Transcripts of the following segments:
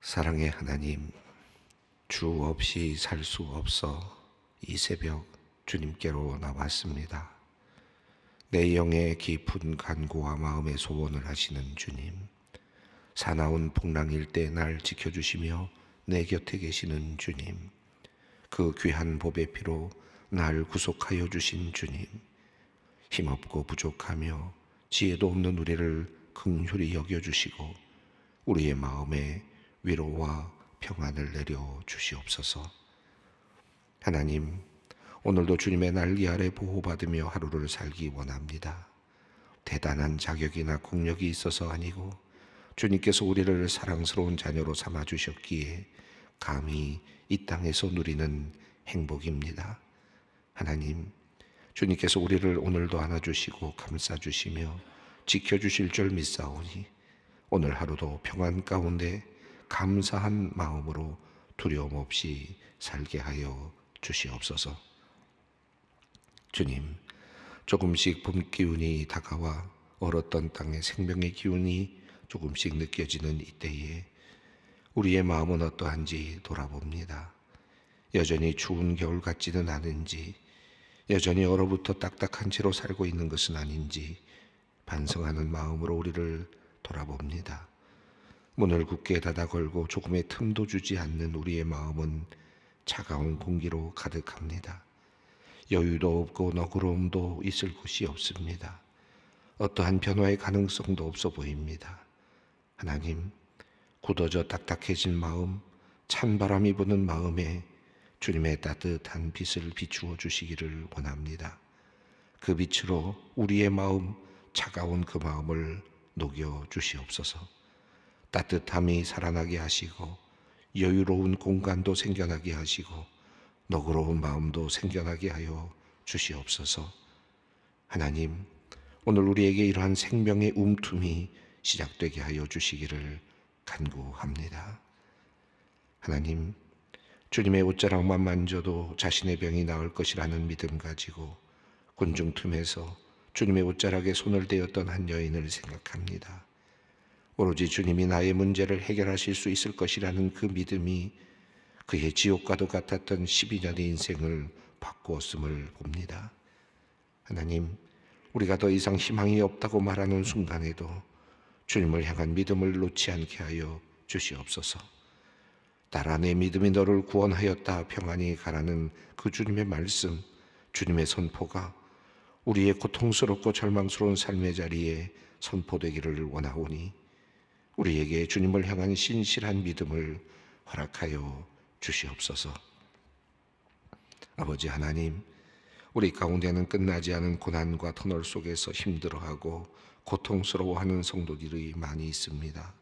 사랑의 하나님, 주 없이 살 수 없어 이 새벽 주님께로 나왔습니다. 내 영의 깊은 간구와 마음의 소원을 하시는 주님, 사나운 풍랑일 때 날 지켜주시며 내 곁에 계시는 주님, 그 귀한 법의 피로 날 구속하여 주신 주님, 힘없고 부족하며 지혜도 없는 우리를 긍휼히 여겨주시고 우리의 마음에 위로와 평안을 내려 주시옵소서. 하나님, 오늘도 주님의 날개 아래 보호받으며 하루를 살기 원합니다. 대단한 자격이나 공력이 있어서 아니고 주님께서 우리를 사랑스러운 자녀로 삼아 주셨기에 감히 이 땅에서 누리는 행복입니다. 하나님, 주님께서 우리를 오늘도 안아주시고 감싸주시며 지켜주실 줄 믿사오니 오늘 하루도 평안 가운데 감사한 마음으로 두려움 없이 살게 하여 주시옵소서. 주님, 조금씩 봄 기운이 다가와 얼었던 땅의 생명의 기운이 조금씩 느껴지는 이때에 우리의 마음은 어떠한지 돌아봅니다. 여전히 추운 겨울 같지는 않은지, 여전히 얼어붙어 딱딱한 채로 살고 있는 것은 아닌지 반성하는 마음으로 우리를 돌아봅니다. 문을 굳게 닫아 걸고 조금의 틈도 주지 않는 우리의 마음은 차가운 공기로 가득합니다. 여유도 없고 너그러움도 있을 곳이 없습니다. 어떠한 변화의 가능성도 없어 보입니다. 하나님, 굳어져 딱딱해진 마음, 찬 바람이 부는 마음에 주님의 따뜻한 빛을 비추어 주시기를 원합니다. 그 빛으로 우리의 마음, 차가운 그 마음을 녹여 주시옵소서. 따뜻함이 살아나게 하시고 여유로운 공간도 생겨나게 하시고 너그러운 마음도 생겨나게 하여 주시옵소서. 하나님, 오늘 우리에게 이러한 생명의 움툼이 시작되게 하여 주시기를 간구합니다. 하나님, 주님의 옷자락만 만져도 자신의 병이 나을 것이라는 믿음 가지고 군중 틈에서 주님의 옷자락에 손을 대었던 한 여인을 생각합니다. 오로지 주님이 나의 문제를 해결하실 수 있을 것이라는 그 믿음이 그의 지옥과도 같았던 12년의 인생을 바꾸었음을 봅니다. 하나님, 우리가 더 이상 희망이 없다고 말하는 순간에도 주님을 향한 믿음을 놓지 않게 하여 주시옵소서. 딸아 내 믿음이 너를 구원하였다 평안히 가라는 그 주님의 말씀, 주님의 선포가 우리의 고통스럽고 절망스러운 삶의 자리에 선포되기를 원하오니 우리에게 주님을 향한 신실한 믿음을 허락하여 주시옵소서. 아버지 하나님, 우리 가운데는 끝나지 않은 고난과 터널 속에서 힘들어하고 고통스러워하는 성도들이 많이 있습니다.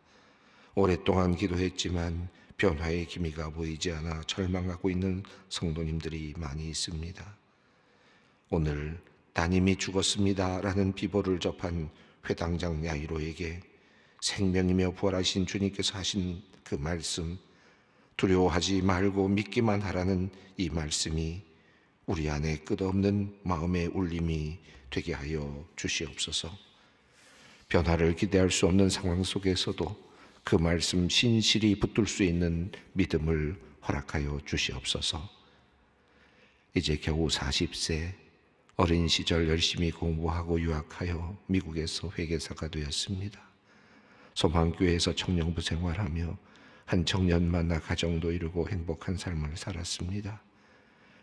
오랫동안 기도했지만 변화의 기미가 보이지 않아 절망하고 있는 성도님들이 많이 있습니다. 오늘 따님이 죽었습니다라는 비보를 접한 회당장 야이로에게 생명이며 부활하신 주님께서 하신 그 말씀, 두려워하지 말고 믿기만 하라는 이 말씀이 우리 안에 끝없는 마음의 울림이 되게 하여 주시옵소서. 변화를 기대할 수 없는 상황 속에서도 그 말씀 신실히 붙들 수 있는 믿음을 허락하여 주시옵소서. 이제 겨우 40세 어린 시절 열심히 공부하고 유학하여 미국에서 회계사가 되었습니다. 소망교회에서 청년부 생활하며 한 청년 만나 가정도 이루고 행복한 삶을 살았습니다.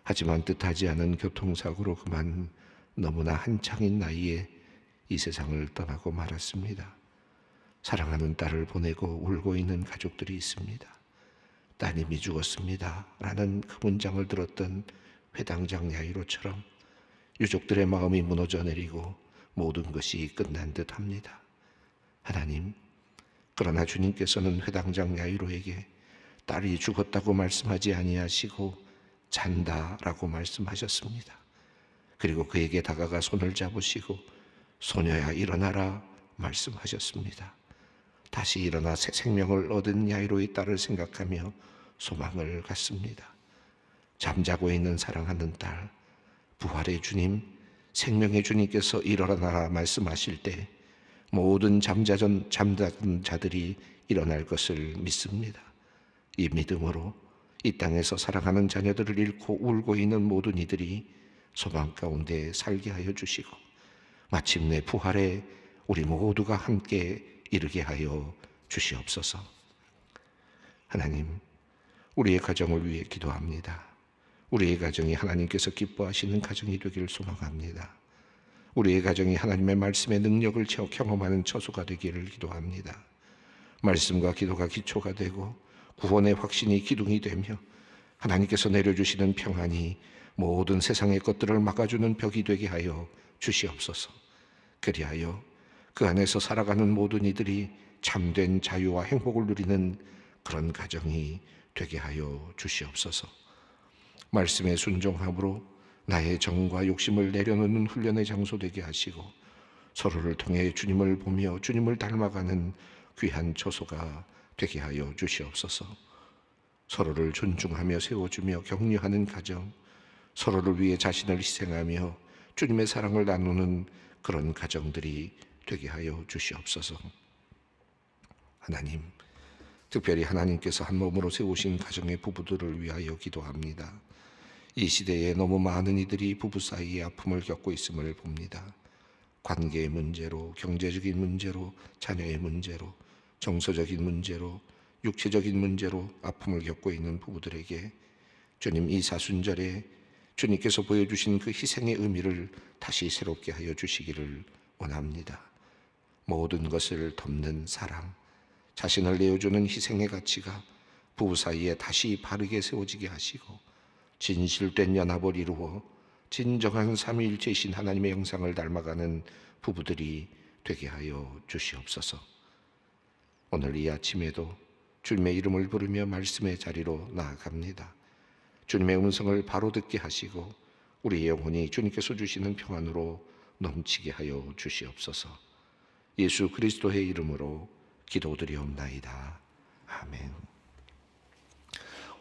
하지만 뜻하지 않은 교통사고로 그만 너무나 한창인 나이에 이 세상을 떠나고 말았습니다. 사랑하는 딸을 보내고 울고 있는 가족들이 있습니다. 따님이 죽었습니다. 라는 그 문장을 들었던 회당장 야이로처럼 유족들의 마음이 무너져 내리고 모든 것이 끝난 듯 합니다. 하나님, 그러나 주님께서는 회당장 야이로에게 딸이 죽었다고 말씀하지 아니하시고 잔다라고 말씀하셨습니다. 그리고 그에게 다가가 손을 잡으시고 소녀야 일어나라 말씀하셨습니다. 다시 일어나 새 생명을 얻은 야이로의 딸을 생각하며 소망을 갖습니다. 잠자고 있는 사랑하는 딸, 부활의 주님, 생명의 주님께서 일어나라 말씀하실 때 모든 잠자전 잠자던 자들이 일어날 것을 믿습니다. 이 믿음으로 이 땅에서 사랑하는 자녀들을 잃고 울고 있는 모든 이들이 소망 가운데 살게 하여 주시고 마침내 부활에 우리 모두가 함께 이르게 하여 주시옵소서. 하나님, 우리의 가정을 위해 기도합니다. 우리의 가정이 하나님께서 기뻐하시는 가정이 되기를 소망합니다. 우리의 가정이 하나님의 말씀의 능력을 체험- 경험하는 처소가 되기를 기도합니다. 말씀과 기도가 기초가 되고 구원의 확신이 기둥이 되며 하나님께서 내려주시는 평안이 모든 세상의 것들을 막아주는 벽이 되게 하여 주시옵소서. 그리하여 그 안에서 살아가는 모든 이들이 참된 자유와 행복을 누리는 그런 가정이 되게 하여 주시옵소서. 말씀에 순종함으로 나의 정과 욕심을 내려놓는 훈련의 장소 되게 하시고 서로를 통해 주님을 보며 주님을 닮아가는 귀한 처소가 되게 하여 주시옵소서. 서로를 존중하며 세워주며 격려하는 가정, 서로를 위해 자신을 희생하며 주님의 사랑을 나누는 그런 가정들이 되게 하여 주시옵소서. 하나님, 특별히 하나님께서 한 몸으로 세우신 가정의 부부들을 위하여 기도합니다. 이 시대에 너무 많은 이들이 부부 사이에 아픔을 겪고 있음을 봅니다. 관계의 문제로, 경제적인 문제로, 자녀의 문제로, 정서적인 문제로, 육체적인 문제로 아픔을 겪고 있는 부부들에게 주님 이 사순절에 주님께서 보여주신 그 희생의 의미를 다시 새롭게 하여 주시기를 원합니다. 모든 것을 덮는 사랑, 자신을 내어주는 희생의 가치가 부부 사이에 다시 바르게 세워지게 하시고 진실된 연합을 이루어 진정한 삼위일체이신 하나님의 영상을 닮아가는 부부들이 되게 하여 주시옵소서. 오늘 이 아침에도 주님의 이름을 부르며 말씀의 자리로 나아갑니다. 주님의 음성을 바로 듣게 하시고 우리 영혼이 주님께서 주시는 평안으로 넘치게 하여 주시옵소서. 예수 그리스도의 이름으로 기도드리옵나이다. 아멘.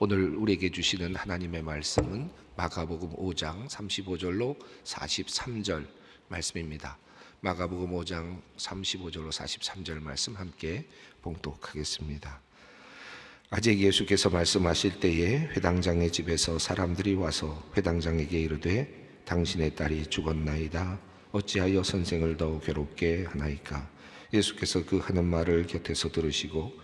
오늘 우리에게 주시는 하나님의 말씀은 마가복음 5장 35절로 43절 말씀입니다. 마가복음 5장 35절로 43절 말씀 함께 봉독하겠습니다. 아직 예수께서 말씀하실 때에 회당장의 집에서 사람들이 와서 회당장에게 이르되 당신의 딸이 죽었나이다. 어찌하여 선생을 더 괴롭게 하나이까? 예수께서 그 하는 말을 곁에서 들으시고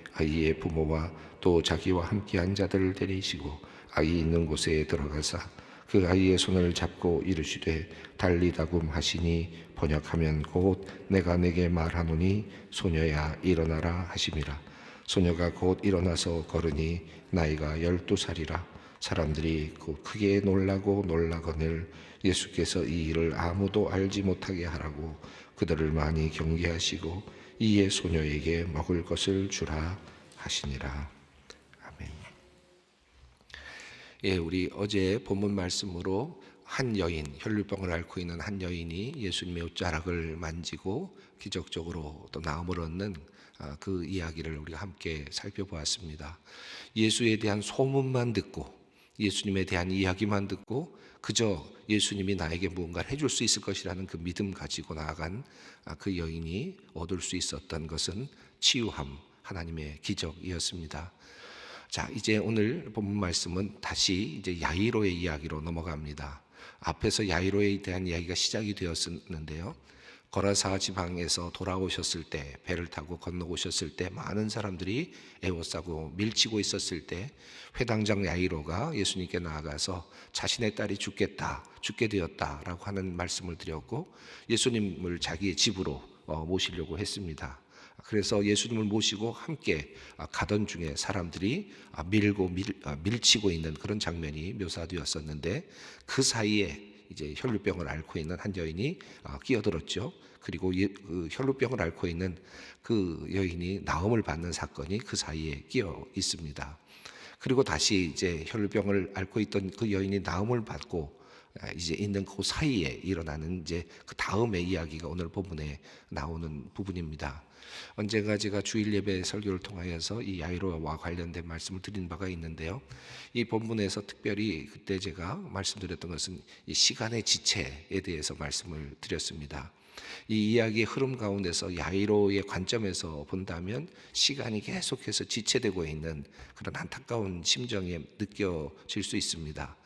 아이의 부모와 또 자기와 함께한 자들을 데리시고 아이 있는 곳에 들어가사 그 아이의 손을 잡고 이르시되 달리다금 하시니 번역하면 곧 내가 내게 말하노니 소녀야 일어나라 하심이라. 소녀가 곧 일어나서 걸으니 나이가 열두 살이라. 사람들이 곧 크게 놀라고 놀라거늘 예수께서 이 일을 아무도 알지 못하게 하라고 그들을 많이 경계하시고 이에 소녀에게 먹을 것을 주라 하시니라. 아멘. 예, 우리 어제 본문 말씀으로 한 여인, 혈류병을 앓고 있는 한 여인이 예수님의 옷자락을 만지고 기적적으로 또 나음을 얻는 아, 그 이야기를 우리가 함께 살펴보았습니다. 예수에 대한 소문만 듣고 예수님에 대한 이야기만 듣고 그저 예수님이 나에게 무언가를 해줄 수 있을 것이라는 그 믿음 가지고 나아간 아, 그 여인이 얻을 수 있었던 것은 치유함, 하나님의 기적이었습니다. 자, 이제 오늘 본문 말씀은 다시 이제 야이로의 이야기로 넘어갑니다. 앞에서 야이로에 대한 이야기가 시작이 되었는데요. 거라사 지방에서 돌아오셨을 때 배를 타고 건너오셨을 때 많은 사람들이 애워싸고 밀치고 있었을 때 회당장 야이로가 예수님께 나아가서 자신의 딸이 죽겠다 죽게 되었다라고 하는 말씀을 드렸고 예수님을 자기의 집으로 어, 모시려고 했습니다. 그래서 예수님을 모시고 함께 아, 가던 중에 사람들이 아, 밀고 밀, 아, 밀치고 있는 그런 장면이 묘사되었었는데 그 사이에 이제 혈루병을 앓고 있는 한 여인이 아, 끼어들었죠. 그리고 예- 그 혈루병을 앓고 있는 그 여인이 나음을 받는 사건이 그 사이에 끼어 있습니다. 그리고 다시 이제 혈병을 앓고 있던 그 여인이 나음을 받고 아, 이제 있는 그 사이에 일어나는 이제 그 다음의 이야기가 오늘 본문에 나오는 부분입니다. 언젠가 제가 주일 예배 설교를 통하여서 이 야이로와 관련된 말씀을 드린 바가 있는데요. 이 본문에서 특별히 그때 제가 말씀드렸던 것은 이 시간의 지체에 대해서 말씀을 드렸습니다. 이 이야기의 흐름 가운데서 야이로의 관점에서 본다면 시간이 계속해서 지체되고 있는 그런 안타까운 심정이 느껴질 수 있습니다.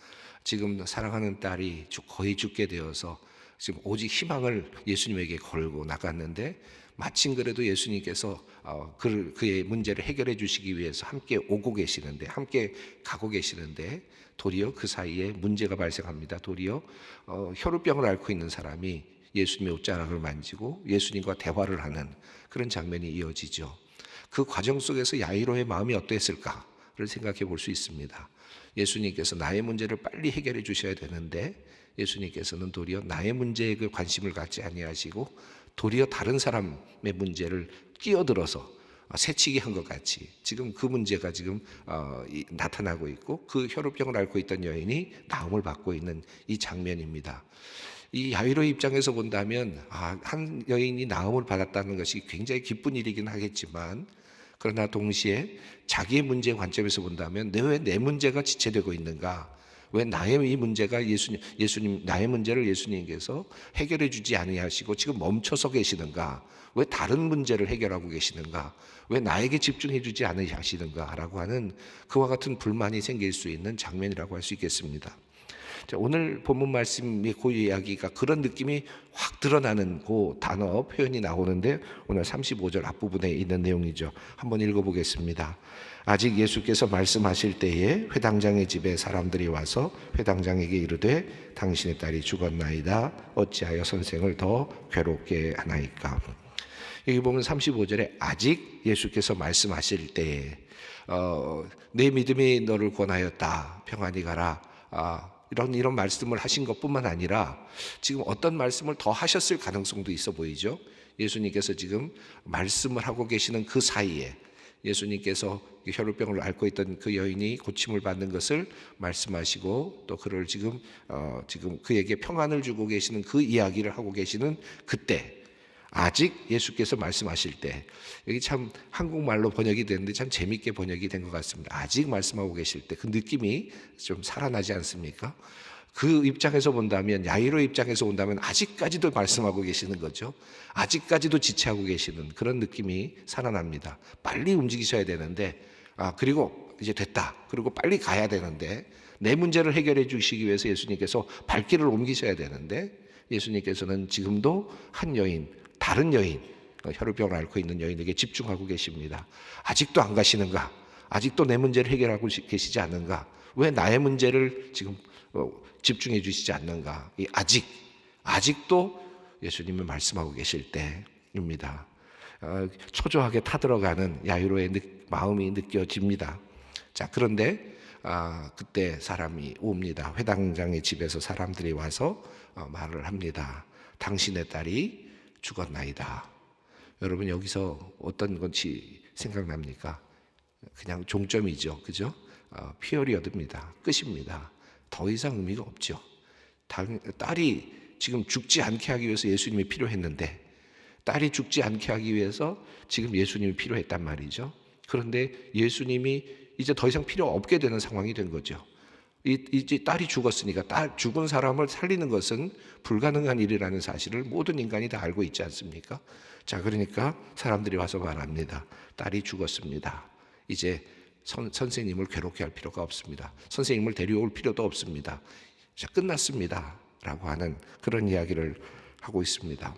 지금 사랑하는 딸이 죽- 거의 죽게 되어서 지금 오직 희망을 예수님에게 걸고 나갔는데 마침 그래도 예수님께서 어, 그, 그의 문제를 해결해 주시기 위해서 함께 오고 계시는데 함께 가고 계시는데 도리어 그 사이에 문제가 발생합니다. 도리어 어, 혈우병을 앓고 있는 사람이 예수님의 옷자락을 만지고 예수님과 대화를 하는 그런 장면이 이어지죠. 그 과정 속에서 야이로의 마음이 어떠했을까 를 생각해 볼 수 있습니다. 예수님께서 나의 문제를 빨리 해결해 주셔야 되는데 예수님께서는 도리어 나의 문제에 그 관심을 갖지 아니하시고 도리어 다른 사람의 문제를 끼어들어서 새치기 한 것 같이 지금 그 문제가 지금 어, 이, 나타나고 있고 그 혈우병을 앓고 있던 여인이 나음을 받고 있는 이 장면입니다. 이 야이로의 입장에서 본다면 아, 한 여인이 나음을 받았다는 것이 굉장히 기쁜 일이긴 하겠지만 그러나 동시에 자기의 문제 관점에서 본다면 내왜내 문제가 지체되고 있는가? 왜 나의 이 문제가 예수님 예수님 나의 문제를 예수님께서 해결해 주지 아니하시고 지금 멈춰서 계시는가? 왜 다른 문제를 해결하고 계시는가? 왜 나에게 집중해 주지 않으시는가 라고 하는 그와 같은 불만이 생길 수 있는 장면이라고 할 수 있겠습니다. 자, 오늘 본문 말씀의 그 이야기가 그런 느낌이 확 드러나는 그 단어 표현이 나오는데 오늘 35절 앞부분에 있는 내용이죠. 한번 읽어보겠습니다. 아직 예수께서 말씀하실 때에 회당장의 집에 사람들이 와서 회당장에게 이르되 당신의 딸이 죽었나이다. 어찌하여 선생을 더 괴롭게 하나이까. 여기 보면 35절에 아직 예수께서 말씀하실 때에 어, 내 믿음이 너를 권하였다. 평안히 가라. 아, 이런 이런 말씀을 하신 것뿐만 아니라 지금 어떤 말씀을 더 하셨을 가능성도 있어 보이죠. 예수님께서 지금 말씀을 하고 계시는 그 사이에 예수님께서 혈우병을 앓고 있던 그 여인이 고침을 받는 것을 말씀하시고 또 그를 지금 어, 지금 그에게 평안을 주고 계시는 그 이야기를 하고 계시는 그때 아직 예수께서 말씀하실 때 여기 참 한국말로 번역이 됐는데 참 재밌게 번역이 된 것 같습니다. 아직 말씀하고 계실 때 그 느낌이 좀 살아나지 않습니까? 그 입장에서 본다면 야이로 입장에서 본다면 아직까지도 말씀하고 계시는 거죠. 아직까지도 지체하고 계시는 그런 느낌이 살아납니다. 빨리 움직이셔야 되는데 아 그리고 이제 됐다. 그리고 빨리 가야 되는데 내 문제를 해결해 주시기 위해서 예수님께서 발길을 옮기셔야 되는데 예수님께서는 지금도 한 여인 다른 여인 어, 혈우병을 앓고 있는 여인에게 집중하고 계십니다. 아직도 안 가시는가? 아직도 내 문제를 해결하고 계시지 않는가? 왜 나의 문제를 지금 어, 집중해 주시지 않는가? 이 아직 아직도 예수님이 말씀하고 계실 때입니다. 어, 초조하게 타들어가는 야유로의 느, 마음이 느껴집니다. 자 그런데 아, 그때 사람이 옵니다. 회당장의 집에서 사람들이 와서 어, 말을 합니다. 당신의 딸이 죽었나이다. 여러분 여기서 어떤 것이 생각납니까? 그냥 종점이죠, 그죠? 어, 피어리어드입니다. 끝입니다. 더 이상 의미가 없죠. 당- 딸이 지금 죽지 않게 하기 위해서 예수님이 필요했는데 딸이 죽지 않게 하기 위해서 지금 예수님이 필요했단 말이죠. 그런데 예수님이 이제 더 이상 필요 없게 되는 상황이 된 거죠. 이- 이제 딸이 죽었으니까 딸 죽은 사람을 살리는 것은 불가능한 일이라는 사실을 모든 인간이 다 알고 있지 않습니까? 자, 그러니까 사람들이 와서 말합니다. 딸이 죽었습니다. 이제 선, 선생님을 괴롭게 할 필요가 없습니다. 선생님을 데려올 필요도 없습니다. 자, 끝났습니다. 라고 하는 그런 이야기를 하고 있습니다.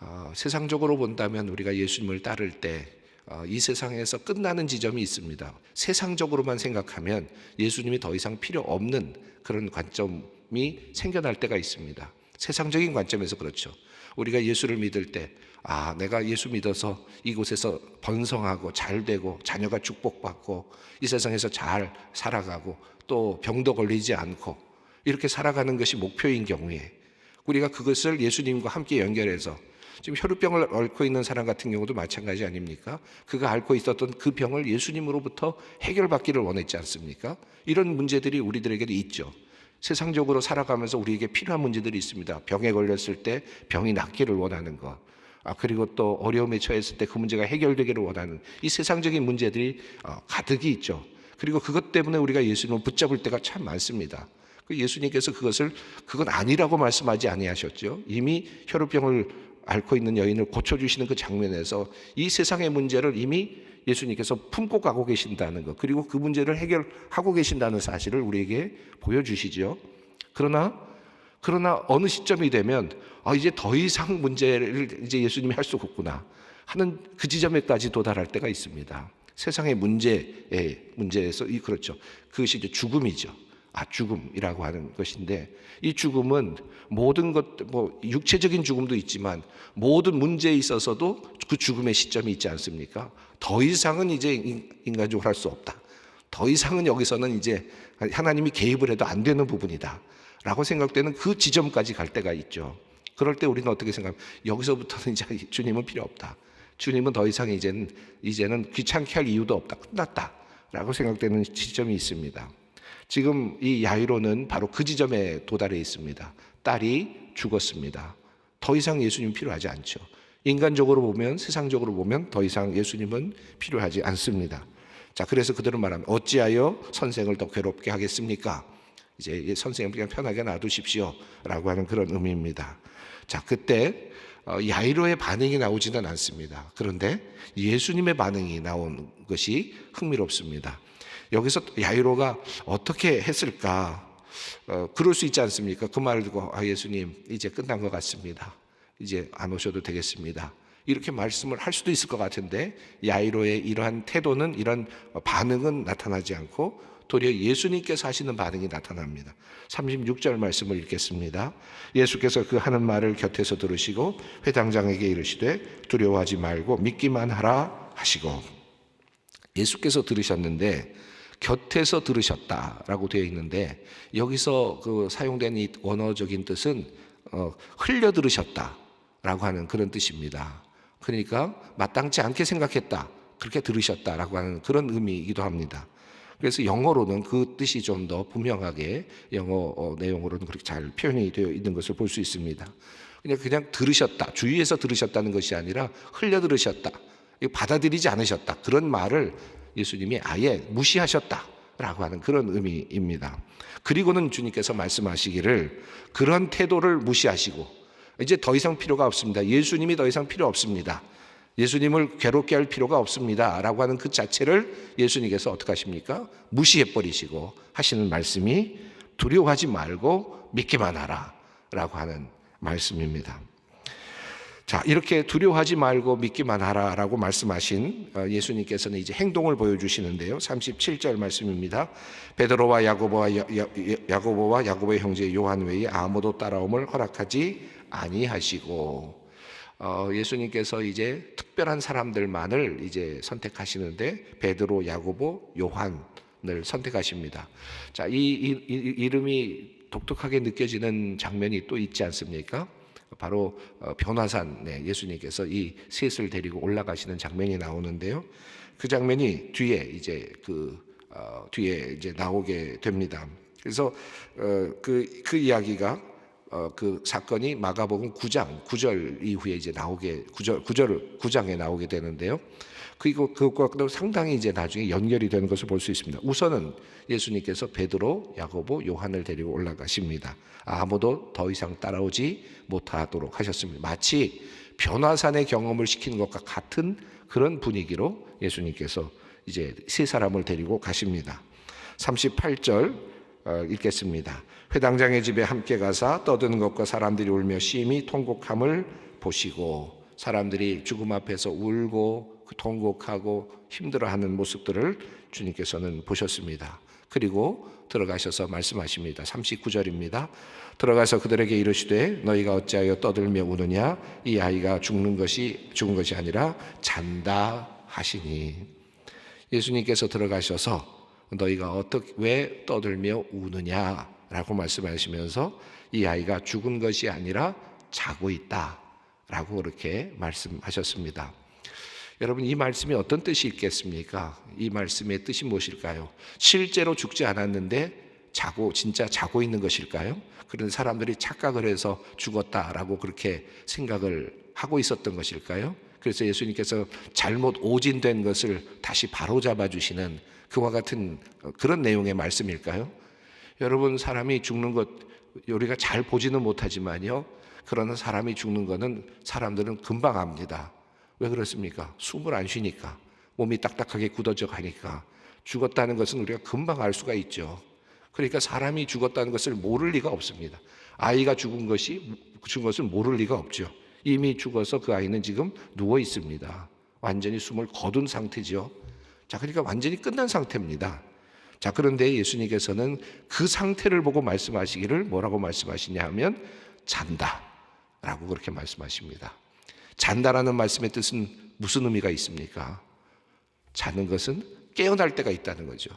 어, 세상적으로 본다면 우리가 예수님을 따를 때 어, 이 세상에서 끝나는 지점이 있습니다. 세상적으로만 생각하면 예수님이 더 이상 필요 없는 그런 관점이 생겨날 때가 있습니다. 세상적인 관점에서 그렇죠. 우리가 예수를 믿을 때, 아, 내가 예수 믿어서 이곳에서 번성하고 잘 되고 자녀가 축복받고 이 세상에서 잘 살아가고 또 병도 걸리지 않고 이렇게 살아가는 것이 목표인 경우에 우리가 그것을 예수님과 함께 연결해서 지금 혈우병을 앓고 있는 사람 같은 경우도 마찬가지 아닙니까? 그가 앓고 있었던 그 병을 예수님으로부터 해결받기를 원했지 않습니까? 이런 문제들이 우리들에게도 있죠. 세상적으로 살아가면서 우리에게 필요한 문제들이 있습니다. 병에 걸렸을 때 병이 낫기를 원하는 것. 아, 그리고 또 어려움에 처했을 때 그 문제가 해결되기를 원하는 이 세상적인 문제들이 어, 가득이 있죠. 그리고 그것 때문에 우리가 예수님을 붙잡을 때가 참 많습니다. 그 예수님께서 그것을 그건 아니라고 말씀하지 아니하셨죠. 이미 혈우병을 앓고 있는 여인을 고쳐주시는 그 장면에서 이 세상의 문제를 이미 예수님께서 품고 가고 계신다는 것, 그리고 그 문제를 해결하고 계신다는 사실을 우리에게 보여주시죠. 그러나 그러나 어느 시점이 되면 아 이제 더 이상 문제를 이제 예수님이 할 수가 없구나 하는 그 지점에까지 도달할 때가 있습니다. 세상의 문제의 문제에서 이 그렇죠. 그것이 이제 죽음이죠. 아 죽음이라고 하는 것인데 이 죽음은 모든 것 뭐 육체적인 죽음도 있지만 모든 문제에 있어서도 그 죽음의 시점이 있지 않습니까? 더 이상은 이제 인- 인간적으로 할 수 없다. 더 이상은 여기서는 이제 하나님이 개입을 해도 안 되는 부분이다. 라고 생각되는 그 지점까지 갈 때가 있죠. 그럴 때 우리는 어떻게 생각하면 여기서부터는 이제 주님은 필요 없다. 주님은 더 이상 이제는, 이제는 귀찮게 할 이유도 없다. 끝났다. 라고 생각되는 지점이 있습니다. 지금 이 야이로는 바로 그 지점에 도달해 있습니다. 딸이 죽었습니다. 더 이상 예수님 필요하지 않죠. 인간적으로 보면 세상적으로 보면 더 이상 예수님은 필요하지 않습니다. 자, 그래서 그들은 말하면 어찌하여 선생을 더 괴롭게 하겠습니까? 이제 선생님 그냥 편하게 놔두십시오라고 하는 그런 의미입니다. 자, 그때 어, 야이로의 반응이 나오지는 않습니다. 그런데 예수님의 반응이 나온 것이 흥미롭습니다. 여기서 야이로가 어떻게 했을까? 어, 그럴 수 있지 않습니까? 그 말을 듣고 아 예수님 이제 끝난 것 같습니다. 이제 안 오셔도 되겠습니다. 이렇게 말씀을 할 수도 있을 것 같은데 야이로의 이러한 태도는 이런 반응은 나타나지 않고 도리어 예수님께서 하시는 반응이 나타납니다. 36절 말씀을 읽겠습니다. 예수께서 그 하는 말을 곁에서 들으시고 회당장에게 이르시되 두려워하지 말고 믿기만 하라 하시고 예수께서 들으셨는데 곁에서 들으셨다라고 되어 있는데 여기서 그 사용된 이 원어적인 뜻은 어, 흘려 들으셨다라고 하는 그런 뜻입니다. 그러니까 마땅치 않게 생각했다 그렇게 들으셨다라고 하는 그런 의미이기도 합니다. 그래서 영어로는 그 뜻이 좀 더 분명하게 영어 어, 내용으로는 그렇게 잘 표현이 되어 있는 것을 볼 수 있습니다. 그냥 그냥 들으셨다 주위에서 들으셨다는 것이 아니라 흘려 들으셨다 받아들이지 않으셨다 그런 말을 예수님이 아예 무시하셨다라고 하는 그런 의미입니다. 그리고는 주님께서 말씀하시기를 그런 태도를 무시하시고 이제 더 이상 필요가 없습니다. 예수님이 더 이상 필요 없습니다. 예수님을 괴롭게 할 필요가 없습니다. 라고 하는 그 자체를 예수님께서 어떻게 하십니까? 무시해 버리시고 하시는 말씀이 두려워하지 말고 믿기만 하라. 라고 하는 말씀입니다. 자, 이렇게 두려워하지 말고 믿기만 하라 라고 말씀하신 어, 예수님께서는 이제 행동을 보여주시는데요. 37절 말씀입니다. 베드로와 야고보와 야고보와 야고보의 형제 요한 외에 아무도 따라옴을 허락하지 아니하시고 어, 예수님께서 이제 특별한 사람들만을 이제 선택하시는데 베드로, 야고보, 요한을 선택하십니다. 자, 이, 이, 이 이름이 독특하게 느껴지는 장면이 또 있지 않습니까? 바로 어, 변화산 네, 예수님께서 이 셋을 데리고 올라가시는 장면이 나오는데요. 그 장면이 뒤에 이제 그 어, 뒤에 이제 나오게 됩니다. 그래서 어, 그, 그 이야기가 어, 그 사건이 마가복음 9장 9절 이후에 이제 나오게 9절 9절 9장에 나오게 되는데요. 그리고 그것과도 상당히 이제 나중에 연결이 되는 것을 볼 수 있습니다. 우선은 예수님께서 베드로, 야고보, 요한을 데리고 올라가십니다. 아무도 더 이상 따라오지 못하도록 하셨습니다. 마치 변화산의 경험을 시키는 것과 같은 그런 분위기로 예수님께서 이제 세 사람을 데리고 가십니다. 38절 어, 읽겠습니다. 회당장의 집에 함께 가사 떠드는 것과 사람들이 울며 심히 통곡함을 보시고 사람들이 죽음 앞에서 울고 그 통곡하고 힘들어하는 모습들을 주님께서는 보셨습니다. 그리고 들어가셔서 말씀하십니다. 39절입니다. 들어가서 그들에게 이르시되 너희가 어찌하여 떠들며 우느냐 이 아이가 죽는 것이 죽은 것이 아니라 잔다 하시니 예수님께서 들어가셔서 너희가 어떻게 왜 떠들며 우느냐라고 말씀하시면서 이 아이가 죽은 것이 아니라 자고 있다라고 라고 그렇게 말씀하셨습니다. 여러분 이 말씀이 어떤 뜻이 있겠습니까? 이 말씀의 뜻이 무엇일까요? 실제로 죽지 않았는데 자고 진짜 자고 있는 것일까요? 그런 사람들이 착각을 해서 죽었다라고 그렇게 생각을 하고 있었던 것일까요? 그래서 예수님께서 잘못 오진된 것을 다시 바로잡아 주시는 그와 같은 그런 내용의 말씀일까요? 여러분 사람이 죽는 것 우리가 잘 보지는 못하지만요. 그러나 사람이 죽는 거는 사람들은 금방 압니다. 왜 그렇습니까? 숨을 안 쉬니까 몸이 딱딱하게 굳어져 가니까 죽었다는 것은 우리가 금방 알 수가 있죠. 그러니까 사람이 죽었다는 것을 모를 리가 없습니다. 아이가 죽은 것이 죽은 것을 모를 리가 없죠. 이미 죽어서 그 아이는 지금 누워 있습니다. 완전히 숨을 거둔 상태죠. 자, 그러니까 완전히 끝난 상태입니다. 자, 그런데 예수님께서는 그 상태를 보고 말씀하시기를 뭐라고 말씀하시냐 하면 잔다. 라고 그렇게 말씀하십니다. 잔다라는 말씀의 뜻은 무슨 의미가 있습니까? 자는 것은 깨어날 때가 있다는 거죠.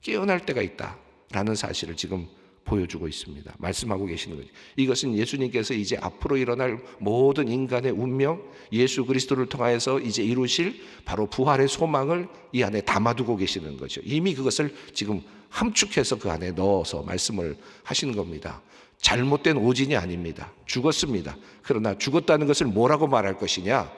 깨어날 때가 있다라는 사실을 지금 보여주고 있습니다. 말씀하고 계시는 거죠. 이것은 예수님께서 이제 앞으로 일어날 모든 인간의 운명, 예수 그리스도를 통하여서 이제 이루실 바로 부활의 소망을 이 안에 담아두고 계시는 거죠. 이미 그것을 지금 함축해서 그 안에 넣어서 말씀을 하시는 겁니다. 잘못된 오진이 아닙니다. 죽었습니다. 그러나 죽었다는 것을 뭐라고 말할 것이냐?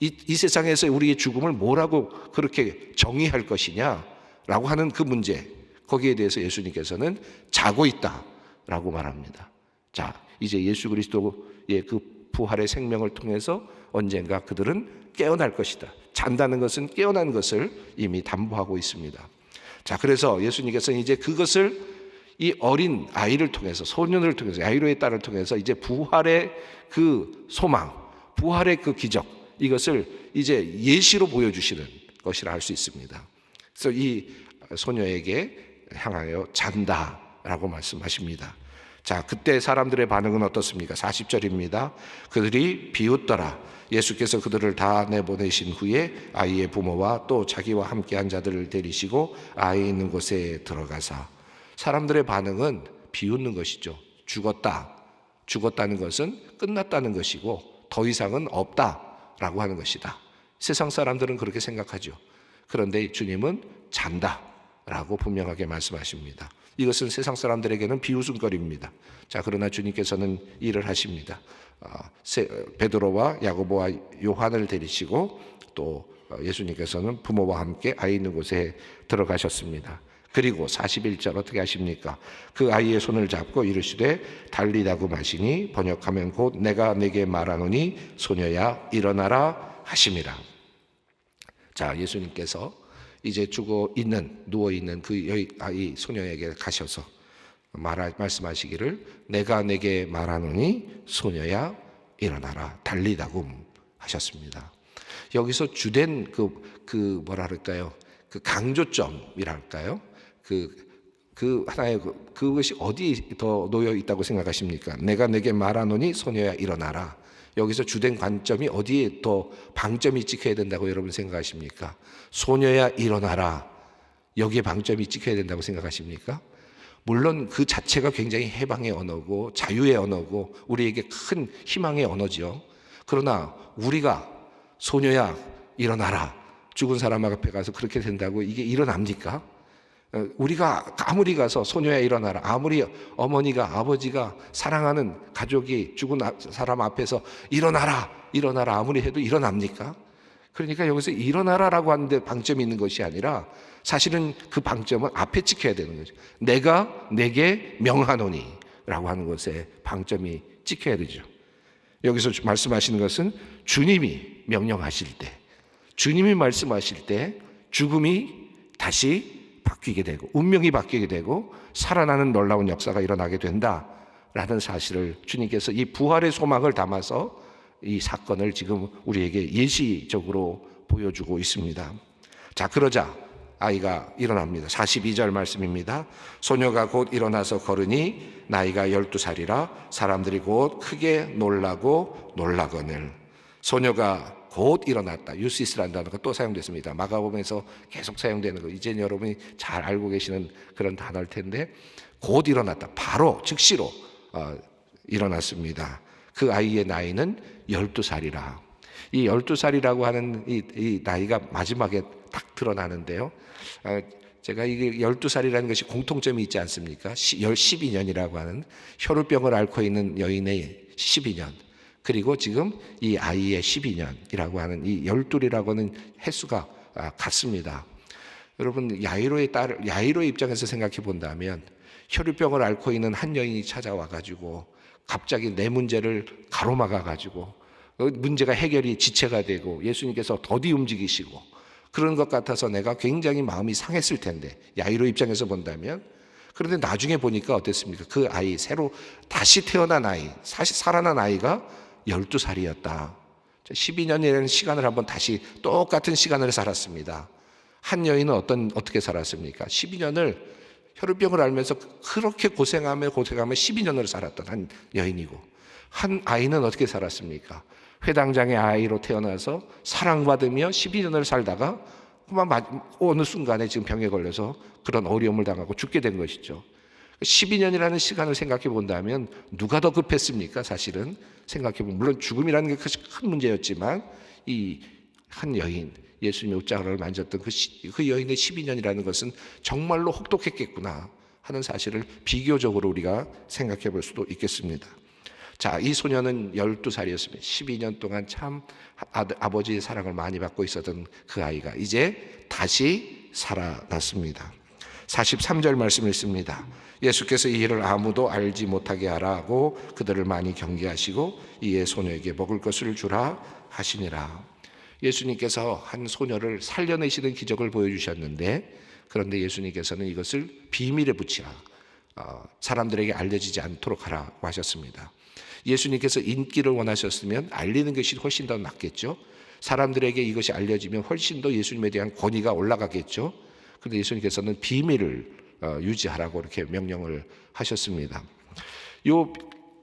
이, 이 세상에서 우리의 죽음을 뭐라고 그렇게 정의할 것이냐? 라고 하는 그 문제, 거기에 대해서 예수님께서는 자고 있다라고 말합니다. 자, 이제 예수 그리스도의 그 부활의 생명을 통해서 언젠가 그들은 깨어날 것이다. 잔다는 것은 깨어난 것을 이미 담보하고 있습니다. 자, 그래서 예수님께서는 이제 그것을 이 어린 아이를 통해서 소년을 통해서 야이로의 딸을 통해서 이제 부활의 그 소망, 부활의 그 기적 이것을 이제 예시로 보여주시는 것이라 할 수 있습니다. 그래서 이 소녀에게 향하여 잔다 라고 말씀하십니다. 자, 그때 사람들의 반응은 어떻습니까? 40절입니다. 그들이 비웃더라. 예수께서 그들을 다 내보내신 후에 아이의 부모와 또 자기와 함께한 자들을 데리시고 아이 있는 곳에 들어가사 사람들의 반응은 비웃는 것이죠. 죽었다. 죽었다는 것은 끝났다는 것이고 더 이상은 없다 라고 하는 것이다. 세상 사람들은 그렇게 생각하죠. 그런데 주님은 잔다 라고 분명하게 말씀하십니다. 이것은 세상 사람들에게는 비웃음거리입니다. 자, 그러나 주님께서는 일을 하십니다. 아, 베드로와 야고보와 요한을 데리시고 또 예수님께서는 부모와 함께 아이 있는 곳에 들어가셨습니다. 그리고 41절 어떻게 하십니까? 그 아이의 손을 잡고 이르시되 달리다고 마시니 번역하면 곧 내가 내게 말하노니 소녀야 일어나라 하심이라. 자, 예수님께서 이제 죽어 있는 누워 있는 그 여이 아이 소녀에게 가셔서 말하, 말씀하시기를 내가 내게 말하노니 소녀야 일어나라 달리다고 하셨습니다. 여기서 주된 그, 그 뭐라 그럴까요? 그 강조점이랄까요? 그, 그 하나의 그, 그것이 어디 더 놓여 있다고 생각하십니까? 내가 내게 말하노니 소녀야 일어나라. 여기서 주된 관점이 어디에 더 방점이 찍혀야 된다고 여러분 생각하십니까? 소녀야 일어나라. 여기에 방점이 찍혀야 된다고 생각하십니까? 물론 그 자체가 굉장히 해방의 언어고 자유의 언어고 우리에게 큰 희망의 언어지요. 그러나 우리가 소녀야 일어나라. 죽은 사람 앞에 가서 그렇게 된다고 이게 일어납니까? 어, 우리가 아무리 가서 소녀야 일어나라. 아무리 어머니가 아버지가 사랑하는 가족이 죽은 사람 앞에서 일어나라, 일어나라 아무리 해도 일어납니까? 그러니까 여기서 일어나라라고 하는데 방점이 있는 것이 아니라 사실은 그 방점은 앞에 찍혀야 되는 거죠. 내가 내게 명하노니라고 하는 것에 방점이 찍혀야 되죠. 여기서 말씀하시는 것은 주님이 명령하실 때, 주님이 말씀하실 때 죽음이 다시 바뀌게 되고 운명이 바뀌게 되고 살아나는 놀라운 역사가 일어나게 된다라는 사실을 주님께서 이 부활의 소망을 담아서 이 사건을 지금 우리에게 예시적으로 보여주고 있습니다. 자, 그러자 아이가 일어납니다. 42절 말씀입니다. 소녀가 곧 일어나서 걸으니 나이가 12살이라 사람들이 곧 크게 놀라고 놀라거늘 소녀가 곧 일어났다. 유시스라는 단어가 또 사용됐습니다. 마가복음에서 계속 사용되는 거. 이제 여러분이 잘 알고 계시는 그런 단어일 텐데 곧 일어났다. 바로 즉시로 어, 일어났습니다. 그 아이의 나이는 12살이라. 이 12살이라고 하는 이, 이 나이가 마지막에 딱 드러나는데요. 아, 제가 이게 12살이라는 것이 공통점이 있지 않습니까? 12년이라고 하는 혈우병을 앓고 있는 여인의 12년. 그리고 지금 이 아이의 12년이라고 하는 이 12이라고 하는 횟수가 아, 같습니다. 여러분 야이로의 딸 야이로의 입장에서 생각해 본다면 혈우병을 앓고 있는 한 여인이 찾아와 가지고 갑자기 내 문제를 가로막아 가지고 어, 문제가 해결이 지체가 되고 예수님께서 더디 움직이시고 그런 것 같아서 내가 굉장히 마음이 상했을 텐데 야이로 입장에서 본다면 그런데 나중에 보니까 어땠습니까? 그 아이 새로 다시 태어난 아이 사실 살아난 아이가 12살이었다. 12년이라는 시간을 한번 다시 똑같은 시간을 살았습니다. 한 여인은 어떤 어떻게 살았습니까? 12년을 혈우병을 앓면서 그렇게 고생하며 고생하며 12년을 살았던 한 여인이고 한 아이는 어떻게 살았습니까? 회당장의 아이로 태어나서 사랑받으며 12년을 살다가 그만 어느 순간에 지금 병에 걸려서 그런 어려움을 당하고 죽게 된 것이죠. 12년이라는 시간을 생각해 본다면 누가 더 급했습니까? 사실은 생각해 보면 물론 죽음이라는 게 큰 문제였지만 이 한 여인 예수님의 옷자락을 만졌던 그, 시, 그 여인의 12년이라는 것은 정말로 혹독했겠구나 하는 사실을 비교적으로 우리가 생각해 볼 수도 있겠습니다. 자, 이 소녀는 12살이었습니다. 12년 동안 참 아버지의 사랑을 많이 받고 있었던 그 아이가 이제 다시 살아났습니다. 43절 말씀 읽습니다. 예수께서 이 일을 아무도 알지 못하게 하라고 그들을 많이 경계하시고 이에 소녀에게 먹을 것을 주라 하시니라. 예수님께서 한 소녀를 살려내시는 기적을 보여주셨는데 그런데 예수님께서는 이것을 비밀에 붙이라. 어, 사람들에게 알려지지 않도록 하라고 하셨습니다. 예수님께서 인기를 원하셨으면 알리는 것이 훨씬 더 낫겠죠. 사람들에게 이것이 알려지면 훨씬 더 예수님에 대한 권위가 올라가겠죠. 그런데 예수님께서는 비밀을 어, 유지하라고 이렇게 명령을 하셨습니다. 요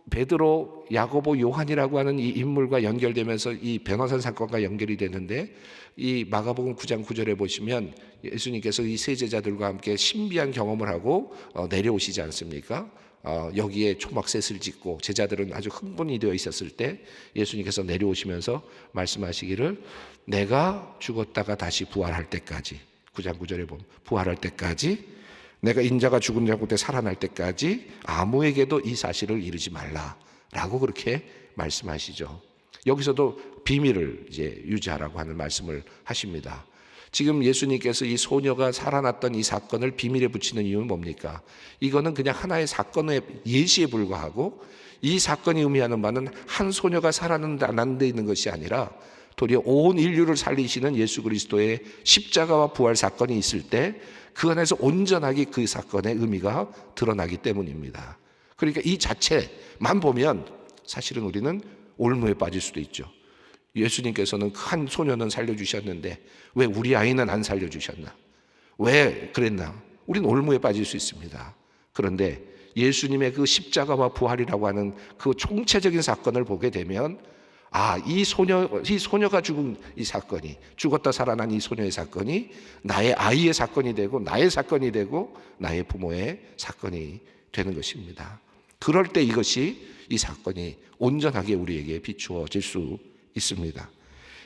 베드로, 야고보, 요한이라고 하는 이 인물과 연결되면서 이 변호사 사건과 연결이 되는데 이 마가복음 9장 9절에 보시면 예수님께서 이 세 제자들과 함께 신비한 경험을 하고 어, 내려오시지 않습니까? 어, 여기에 초막셋을 짓고 제자들은 아주 흥분이 되어 있었을 때 예수님께서 내려오시면서 말씀하시기를 내가 죽었다가 다시 부활할 때까지 9장 9절에 보면 부활할 때까지 내가 인자가 죽은 자 가운데 살아날 때까지 아무에게도 이 사실을 이르지 말라라고 그렇게 말씀하시죠. 여기서도 비밀을 이제 유지하라고 하는 말씀을 하십니다. 지금 예수님께서 이 소녀가 살아났던 이 사건을 비밀에 붙이는 이유는 뭡니까? 이거는 그냥 하나의 사건의 예시에 불과하고 이 사건이 의미하는 바는 한 소녀가 살아난 데 있는 것이 아니라 도리어 온 인류를 살리시는 예수 그리스도의 십자가와 부활 사건이 있을 때 그 안에서 온전하게 그 사건의 의미가 드러나기 때문입니다. 그러니까 이 자체만 보면 사실은 우리는 올무에 빠질 수도 있죠. 예수님께서는 그한 소년은 살려주셨는데 왜 우리 아이는 안 살려주셨나? 왜 그랬나? 우리는 올무에 빠질 수 있습니다. 그런데 예수님의 그 십자가와 부활이라고 하는 그 총체적인 사건을 보게 되면 아, 이 소녀, 이 소녀가 죽은 이 사건이, 죽었다 살아난 이 소녀의 사건이 나의 아이의 사건이 되고, 나의 사건이 되고, 나의 부모의 사건이 되는 것입니다. 그럴 때 이것이, 이 사건이 온전하게 우리에게 비추어질 수 있습니다.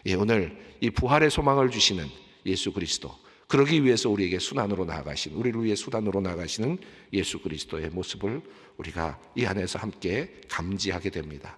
예, 오늘 이 부활의 소망을 주시는 예수 그리스도, 그러기 위해서 우리에게 순환으로 나아가신, 우리를 위해 수단으로 나아가시는 예수 그리스도의 모습을 우리가 이 안에서 함께 감지하게 됩니다.